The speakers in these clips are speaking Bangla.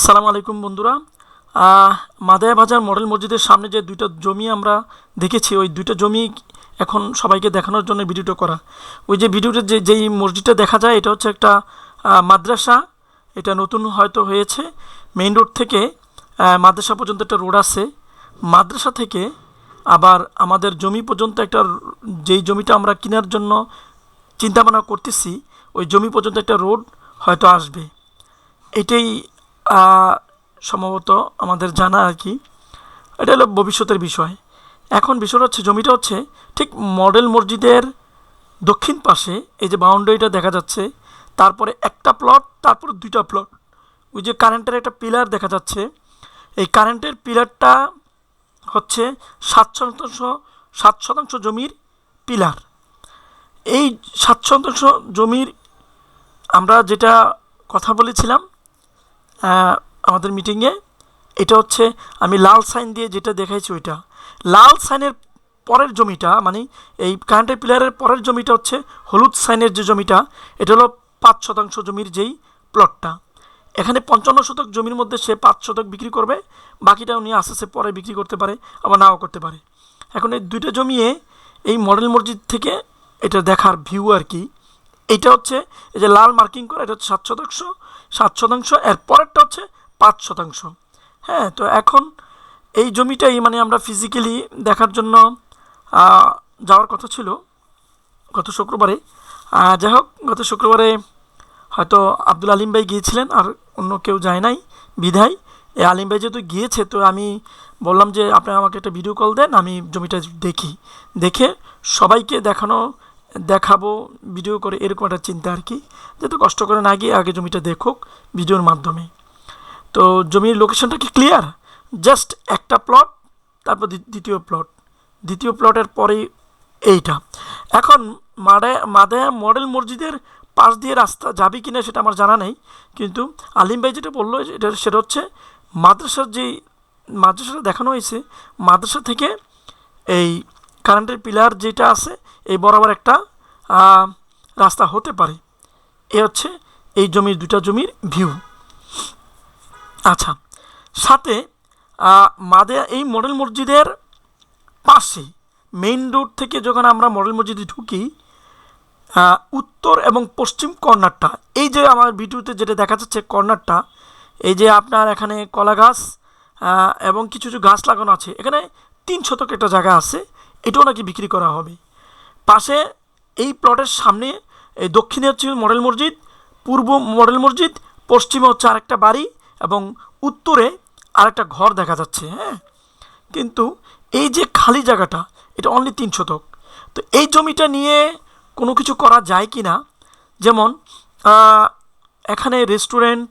আসসালামু আলাইকুম বন্ধুরা। মাদায়া বাজার মডেল মসজিদের সামনে যে দুইটা জমি আমরা দেখেছি, ওই দুইটা জমি এখন সবাইকে দেখানোর জন্য ভিডিওটা করা। ওই যে ভিডিওটা যে, যেই মসজিদটা দেখা যায়, এটা হচ্ছে একটা মাদ্রাসা। এটা নতুন হয়তো হয়েছে। মেইন রোড থেকে মাদ্রাসা পর্যন্ত একটা রোড আছে। মাদ্রাসা থেকে আবার আমাদের জমি পর্যন্ত একটা, যেই জমিটা আমরা কেনার জন্য চিন্তা ভাবনা করতেছি, ওই জমি পর্যন্ত একটা রোড হয়তো আসবে। এটাই সম্ভবত আমাদের জানা আর কি, এটা হলো ভবিষ্যতের বিষয়। এখন বিষয়টা হচ্ছে, জমিটা হচ্ছে ঠিক মডেল মসজিদের দক্ষিণ পাশে, এই যে বাউন্ডারিটা দেখা যাচ্ছে, তারপরে একটা প্লট তারপরে দুইটা প্লট ওই যে কারেন্টের একটা পিলার দেখা যাচ্ছে, এই কারেন্টের পিলারটা হচ্ছে সাত শতাংশ সাত শতাংশ জমির পিলার এই সাত শতাংশ জমির, আমরা যেটা কথা বলেছিলাম আমাদের মিটিংয়ে এটা হচ্ছে আমি লাল সাইন দিয়ে যেটা দেখাইছি ওইটা। লাল সাইনের পরের জমিটা মানে এই কারেন্টের পিলারের পরের জমিটা হচ্ছে হলুদ সাইনের যে জমিটা, এটা হলো পাঁচ শতাংশ জমির যেই প্লটটা এখানে পঞ্চান্ন শতক জমির মধ্যে সে পাঁচ শতক বিক্রি করবে, বাকিটা উনি আস্তে আস্তে পরে বিক্রি করতে পারে, আবার নাও করতে পারে। এখন এই দুইটা জমিয়ে এই মডেল মসজিদ থেকে এটা দেখার ভিউ আর কি। এটা হচ্ছে এই যে লাল মার্কিং করা, এটা হচ্ছে সাত শতাংশ। সাত শতাংশ, এর পরেরটা হচ্ছে পাঁচ শতাংশ। হ্যাঁ তো এখন এই জমিটাই মানে আমরা ফিজিক্যালি দেখার জন্য যাওয়ার কথা ছিল গত শুক্রবারে। যাই হোক, গত শুক্রবারে হয়তো আব্দুল আলিম ভাই গিয়েছিলেন আর অন্য কেউ যায় নাই, বিধায়। এই আলিম ভাই যেহেতু গিয়েছে, তো আমি বললাম যে, আপনি আমাকে একটা ভিডিও কল দেন, আমি জমিটা দেখি। দেখে সবাইকে দেখানো দেখাবো ভিডিও করে এরকম একটা চিন্তা আর কি যেহেতু কষ্ট করে না গিয়ে আগে জমিটা দেখুক ভিডিওর মাধ্যমে। তো জমির লোকেশনটা কি ক্লিয়ার জাস্ট একটা প্লট তারপর দ্বি- দ্বিতীয় প্লট দ্বিতীয় প্লটের পরেই এইটা। এখন মাডে, মাদে মডেল মসজিদের পাশ দিয়ে রাস্তা যাবে কি না সেটা আমার জানা নেই, কিন্তু আলিম ভাই যেটা বলল, এটা, সেটা হচ্ছে মাদ্রাসার যেই মাদ্রাসাটা দেখানো হয়েছে, মাদ্রাসা থেকে এই কারেন্টের পিলার যেটা আছে এই বরাবর একটা রাস্তা হতে পারে। এ হচ্ছে এই জমির দুটা জমির ভিউ আচ্ছা সাথে মাদে এই মডেল মসজিদের পাশে মেইন রোড থেকে যখন আমরা মডেল মসজিদে ঢুকি উত্তর এবং পশ্চিম কর্নারটা, এই যে আমার ভিডিওতে যেটা দেখা যাচ্ছে কর্নারটা, এই যে আপনার এখানে কলা গাছ এবং কিছু কিছু গাছ লাগানো আছে, এখানে তিন শতক একটা জায়গা আছে, এটাও নাকি বিক্রি করা হবে। পাশে এই প্লটের সামনে দক্ষিণে হচ্ছে মডেল মসজিদ, পূর্ব মডেল মসজিদ, পশ্চিমে হচ্ছে আরেকটা বাড়ি এবং উত্তরে আরেকটা ঘর দেখা যাচ্ছে হ্যাঁ? কিন্তু এই যে খালি জায়গাটা, এটা অনলি তিন শতক। তো এই জমিটা নিয়ে কোনো কিছু করা যায় কি না? যেমন এখানে রেস্টুরেন্ট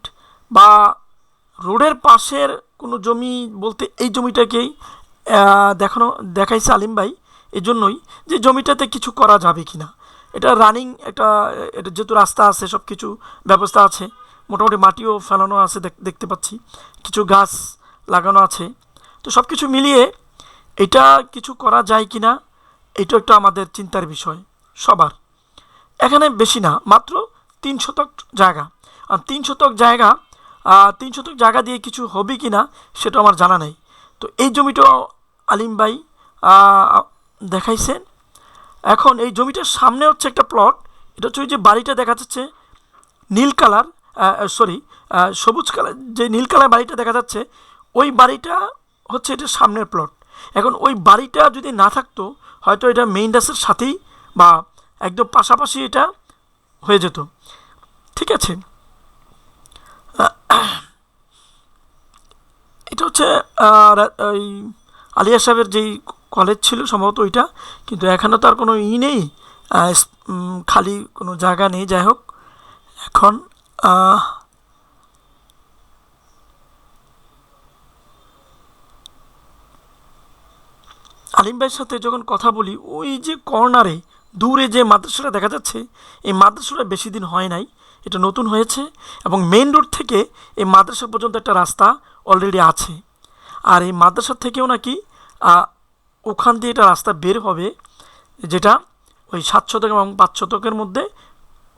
বা রোডের পাশের কোনো জমি বলতে এই জমিটাকেই দেখানো দেখাইছে আলিম ভাই। এই জন্যই যে জমিটাতে কিছু করা যাবে কি না এটা রানিং একটা, এটা যেহেতু রাস্তা আছে সব কিছু ব্যবস্থা আছে, মোটামুটি মাটিও ফেলানো আছে দেখতে পাচ্ছি, কিছু গাছ লাগানো আছে। তো সব কিছু মিলিয়ে এটা কিছু করা যায় কি না এটা একটা আমাদের চিন্তার বিষয়, সবার। এখানে বেশি না, মাত্র তিন শতক জায়গা। আর তিন শতক জায়গা তিন শতক জায়গা দিয়ে কিছু হবে কি না সেটা আমার জানা নেই। তো এই জমিটাও আলিম ভাই আহ, দেখাইছেন এখন এই জমিটার সামনে হচ্ছে একটা প্লট এটা হচ্ছে ওই যে বাড়িটা দেখা যাচ্ছে নীল কালার সরি সবুজ কালার যে নীল কালার বাড়িটা দেখা যাচ্ছে ওই বাড়িটা হচ্ছে এটা সামনের প্লট এখন ওই বাড়িটা যদি না থাকতো হয়তো এটা মেইন রাস্তার সাথেই বা একদম পাশাপাশি এটা হয়ে যেত। ঠিক আছে? এটা হচ্ছে ওই আলিয়া সাহেবের যেই কলেজ ছিল সম্ভবত ওইটা, কিন্তু এখানে তো আর কোনো ই নেই খালি কোনো জায়গা নেই, যাই হোক। এখন আলিম ভাইয়ের সাথে যখন কথা বলি, ওই যে কর্নারে, দূরে যে মাদ্রাসাটা দেখা যাচ্ছে, এই মাদ্রাসাটা বেশি দিন হয় নাই, এটা নতুন হয়েছে, এবং মেন রোড থেকে এই মাদ্রাসা পর্যন্ত একটা রাস্তা অলরেডি আছে। আর এই মাদ্রাসা থেকেও নাকি ওখান দিয়ে এটা রাস্তা বের হবে, যেটা ওই সাত শতক এবং পাঁচ শতকের মধ্যে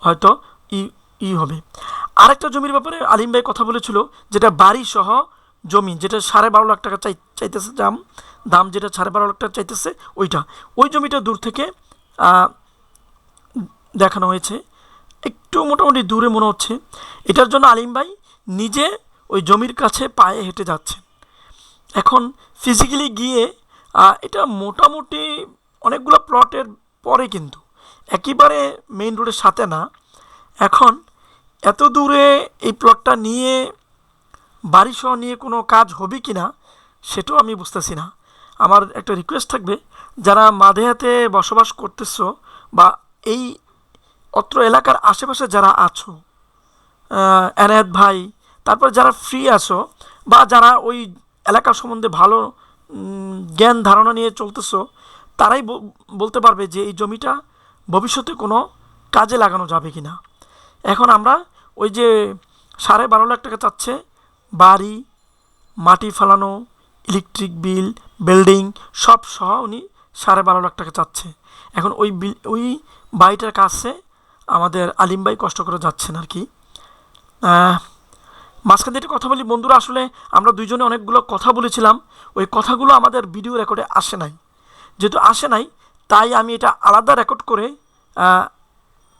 হয়তো ই ই হবে। আরেকটা জমির ব্যাপারে আলিম ভাই কথা বলেছিল, যেটা বাড়ি সহ জমি, যেটা সাড়ে বারো লাখ টাকা চাই, চাইতেছে দাম দাম যেটা সাড়ে বারো লাখ টাকা চাইতেছে ওইটা। ওই জমিটা দূর থেকে দেখানো হয়েছে। একটু মোটামুটি দূরে মনে হচ্ছে। এটার জন্য আলিম ভাই নিজে ওই জমির কাছে পায়ে হেঁটে যাচ্ছেন এখন ফিজিক্যালি গিয়ে এটা মোটামুটি অনেকগুলো প্লটের পরে কিন্তু। একেবারে মেইন রোডের সাথে না। এখন এত দূরে এই প্লটটা নিয়ে বাড়ি সহ নিয়ে কোনো কাজ হবে কি না, সেটাও আমি বুঝতেছি না। আমার একটা রিকোয়েস্ট থাকবে, যারা মাদেহাতে বসবাস করতেছো বা এই অত্র এলাকার আশেপাশে যারা আছো এনায়েত ভাই, তারপর যারা ফ্রি আছো বা যারা ওই এলাকা সম্বন্ধে ভালো জ্ঞান ধারণা নিয়ে চলতেছো, তারাই বলতে পারবে যে এই জমিটা ভবিষ্যতে কোনো কাজে লাগানো যাবে কি না এখন আমরা ওই যে সাড়ে বারো লাখ টাকা চাচ্ছে, বাড়ি, মাটি ফালানো ইলেকট্রিক বিল বিল্ডিং সব সহ উনি সাড়ে বারো লাখ টাকা চাচ্ছে। এখন ওই বিল ওই বাড়িটার কাছে আমাদের আলিম ভাই কষ্ট করে যাচ্ছেন আর কি। মাঝখান দিয়ে কথা বলি, বন্ধুরা, আসলে আমরা দুইজনে অনেকগুলো কথা বলেছিলাম, ওই কথাগুলো আমাদের ভিডিও রেকর্ডে আসে নাই। যেহেতু আসে নাই, তাই আমি এটা আলাদা রেকর্ড করে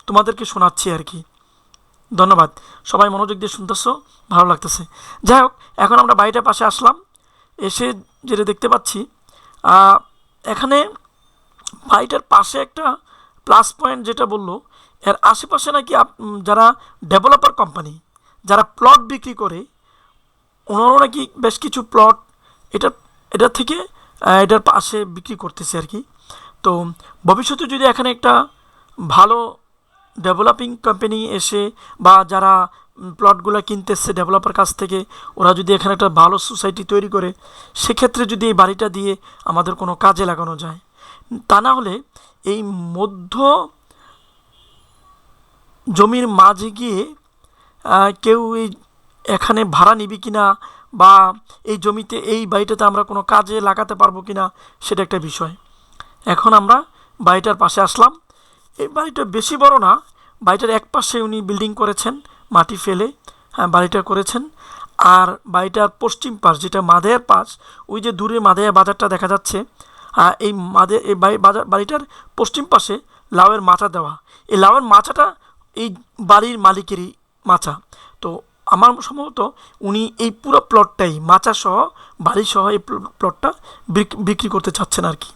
তোমাদেরকে শোনাচ্ছি আর কি। ধন্যবাদ। সবাই মনোযোগ দিয়ে শুনতেছো, ভালো লাগতেছে। যাই হোক, এখন আমরা বাড়িটার পাশে আসলাম, এসে যেটা দেখতে পাচ্ছি এখানে বাড়িটার পাশে একটা প্লাস পয়েন্ট যেটা বলল, এর আশেপাশে নাকি যারা ডেভেলপার কোম্পানি যারা প্লট বিক্রি করে, ওনারও নাকি বেশ কিছু প্লট এটা এটা থেকে এটার পাশে বিক্রি করতেছে আর কি। তো ভবিষ্যতে যদি এখানে একটা ভালো ডেভেলপিং কোম্পানি এসে বা যারা প্লটগুলো কিনতেছে ডেভেলপার কাছ থেকে, ওরা যদি এখানে একটা ভালো সোসাইটি তৈরি করে, সেক্ষেত্রে যদি এই বাড়িটা দিয়ে আমাদের কোনো কাজে লাগানো যায়, তা না হলে এই মধ্য জমির মাঝে গিয়ে কেউ এই এখানে ভাড়া নিবি কিনা বা এই জমিতে এই বাড়িটাতে আমরা কোনো কাজে লাগাতে পারব কি না সেটা একটা বিষয়। এখন আমরা বাড়িটার পাশে আসলাম। এই বাড়িটা বেশি বড় না, বাড়িটার এক পাশে উনি বিল্ডিং করেছেন, মাটি ফেলে হ্যাঁ বাড়িটা করেছেন। আর বাড়িটার পশ্চিম পাশ যেটা মাদেয়ার পাশ, ওই যে দূরে মাদেয়া বাজারটা দেখা যাচ্ছে এই মাদে, এই বাজার, বাড়িটার পশ্চিম পাশে লাউয়ের মাচা দেওয়া। এই লাউয়ের মাচাটা এই বাড়ির মালিকেরই মাচা। তো আমার সম্ভবত উনি এই পুরো প্লটটাই মাচা সহ বাড়ি সহ এই প্লটটা বিক- বিক্রি করতে চাচ্ছেন আর কি।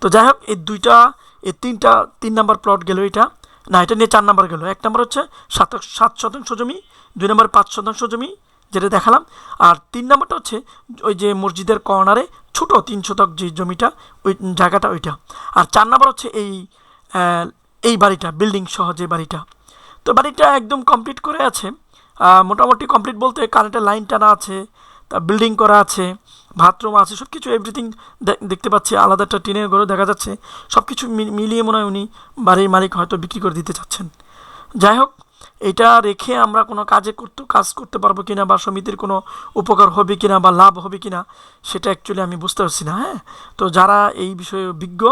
তো যাই হোক, এই দুইটা, এই তিনটা, তিন নাম্বার প্লট গেল এটা। না, এটা নিয়ে চার নাম্বার গেল। এক নাম্বার হচ্ছে সাত সাত শতাংশ জমি, দুই নাম্বার পাঁচ শতাংশ জমি, যেটা দেখালাম। আর তিন নাম্বারটা হচ্ছে ওই যে মসজিদের কর্নারে ছোটো তিন শতক যে জমিটা, ওই জায়গাটা ওইটা। আর চার নাম্বার হচ্ছে এই এই বাড়িটা বিল্ডিং সহ যে বাড়িটা। তো বাড়িটা একদম কমপ্লিট করে আছে। মোটামুটি কমপ্লিট বলতে কারেন্টের লাইন টানা আছে, তা বিল্ডিং করা আছে বাথরুম আছে সব কিছু এভরিথিং দেখতে পাচ্ছি, আলাদা একটা টিনের ঘরও দেখা যাচ্ছে। সব কিছু মিলিয়ে মনে হয় উনি বাড়ির মালিক হয়তো বিক্রি করে দিতে চাচ্ছেন। যাই হোক, এটা রেখে আমরা কোনো কাজে করতে, কাজ করতে পারব কিনা বা সমিতির কোনো উপকার হবে কিনা বা লাভ হবে কিনা, সেটা অ্যাকচুয়ালি আমি বুঝতে পারছি না হ্যাঁ? তো যারা এই বিষয়ে বিজ্ঞ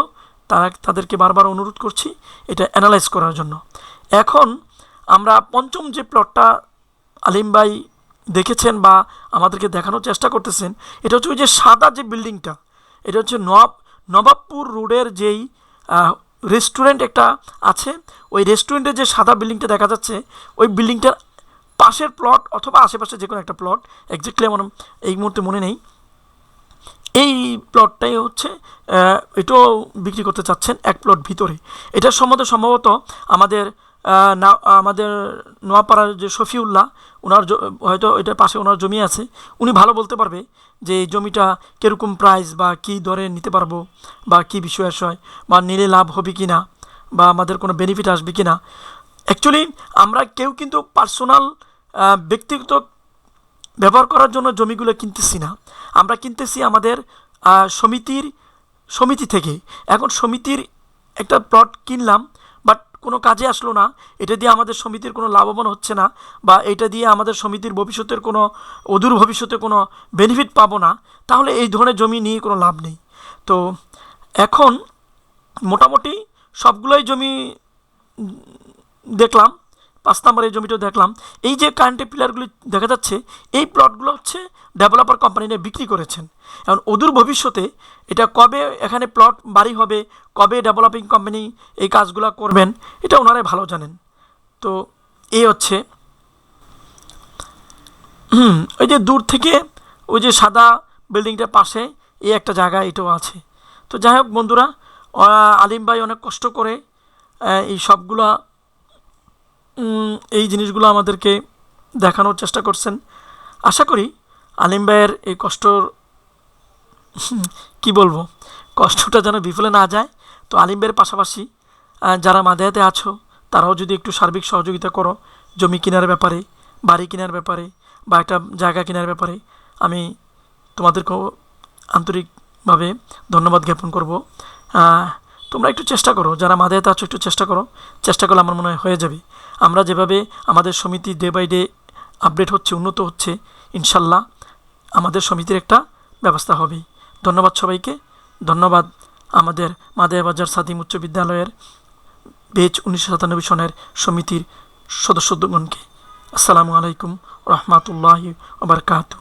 তারা তাদেরকে বারবার অনুরোধ করছি, এটা অ্যানালাইজ করার জন্য। এখন আমরা পঞ্চম যে প্লটটা আলিম ভাই দেখেছেন বা আমাদেরকে দেখানোর চেষ্টা করতেছেন, এটা হচ্ছে ওই যে সাদা যে বিল্ডিংটা এটা হচ্ছে নবাব নবাবপুর রোডের যেই রেস্টুরেন্ট একটা আছে, ওই রেস্টুরেন্টের যে সাদা বিল্ডিংটা দেখা যাচ্ছে, ওই বিল্ডিংটার পাশের প্লট অথবা আশেপাশে যে কোনো একটা প্লট এক্স্যাক্টলি আমার এই মুহূর্তে মনে নেই। এই প্লটটাই হচ্ছে এটাও বিক্রি করতে চাচ্ছেন এক প্লট ভিতরে। এটার সম্বন্ধে সম্ভবত আমাদের না, আমাদের নোয়াপাড়ার যে শফিউল্লাহ ওনার হয়তো এটার পাশে ওনার জমি আছে, উনি ভালো বলতে পারবে যে এই জমিটা কীরকম প্রাইস বা কী দরে নিতে পারব বা কী বিষয় আশয় বা নিলে লাভ হবে কি না বা আমাদের কোনো বেনিফিট আসবে কি না অ্যাকচুয়ালি আমরা কেউ কিন্তু পার্সোনাল ব্যক্তিগত ব্যবহার করার জন্য জমিগুলো কিনতেছি না। আমরা কিনতেছি আমাদের সমিতির, সমিতি থেকে। এখন সমিতির একটা প্লট কিনলাম কোনো কাজে আসলো না, এটা দিয়ে আমাদের সমিতির কোনো লাভবান হচ্ছে না বা এটা দিয়ে আমাদের সমিতির ভবিষ্যতের কোনো, অদূর ভবিষ্যতে কোনো বেনিফিট পাবো না, তাহলে এই ধরনের জমি নিয়ে কোনো লাভ নেই। তো এখন মোটামুটি সবগুলোই জমি দেখলাম পাঁচ নম্বর এই জমিটাও দেখলাম। এই যে কারেন্টের পিলারগুলি দেখা যাচ্ছে, এই প্লটগুলো হচ্ছে ডেভেলপার কোম্পানি নিয়ে বিক্রি করেছেন। এখন অদূর ভবিষ্যতে এটা কবে এখানে প্লট বাড়ি হবে, কবে ডেভেলপিং কোম্পানি এই কাজগুলো করবেন, এটা ওনারাই ভালো জানেন। তো এই হচ্ছে। ওই যে দূর থেকে ওই যে সাদা বিল্ডিংটার পাশে এই একটা জায়গা এটাও আছে। তো যাই হোক বন্ধুরা আলিম ভাই অনেক কষ্ট করে এই সবগুলা এই জিনিসগুলো আমাদেরকে দেখানোর চেষ্টা করছেন। আশা করি আলিম ভাইয়ের এই কষ্টর, কি বলব, কষ্টটা যেন বিফলে না যায়। তো আলিম ভাইয়ের পাশাপাশি যারা মাদেহাতে আছো, তারাও যদি একটু সার্বিক সহযোগিতা করো, জমি কেনার ব্যাপারে, বাড়ি কেনার ব্যাপারে, বা একটা জায়গা কেনার ব্যাপারে, আমি তোমাদেরকেও আন্তরিকভাবে ধন্যবাদ জ্ঞাপন করব। তোমরা একটু চেষ্টা করো, যারা মাদেহাতে আছো একটু চেষ্টা করো। চেষ্টা করলে আমার মনে হয় হয়ে যাবে। আমরা যেভাবে আমাদের সমিতি ডে বাই ডে আপডেট হচ্ছে, উন্নত হচ্ছে, ইনশাল্লাহ আমাদের সমিতির একটা ব্যবস্থা হবেই ধন্যবাদ সবাইকে। ধন্যবাদ আমাদের মাদেবাজার সাদিম উচ্চ বিদ্যালয়ের বেচ উনিশশো সাতানব্বই সনের সমিতির সদস্যগণকে। আসসালামু আলাইকুম রহমতুল্লাহি ওবরকাতু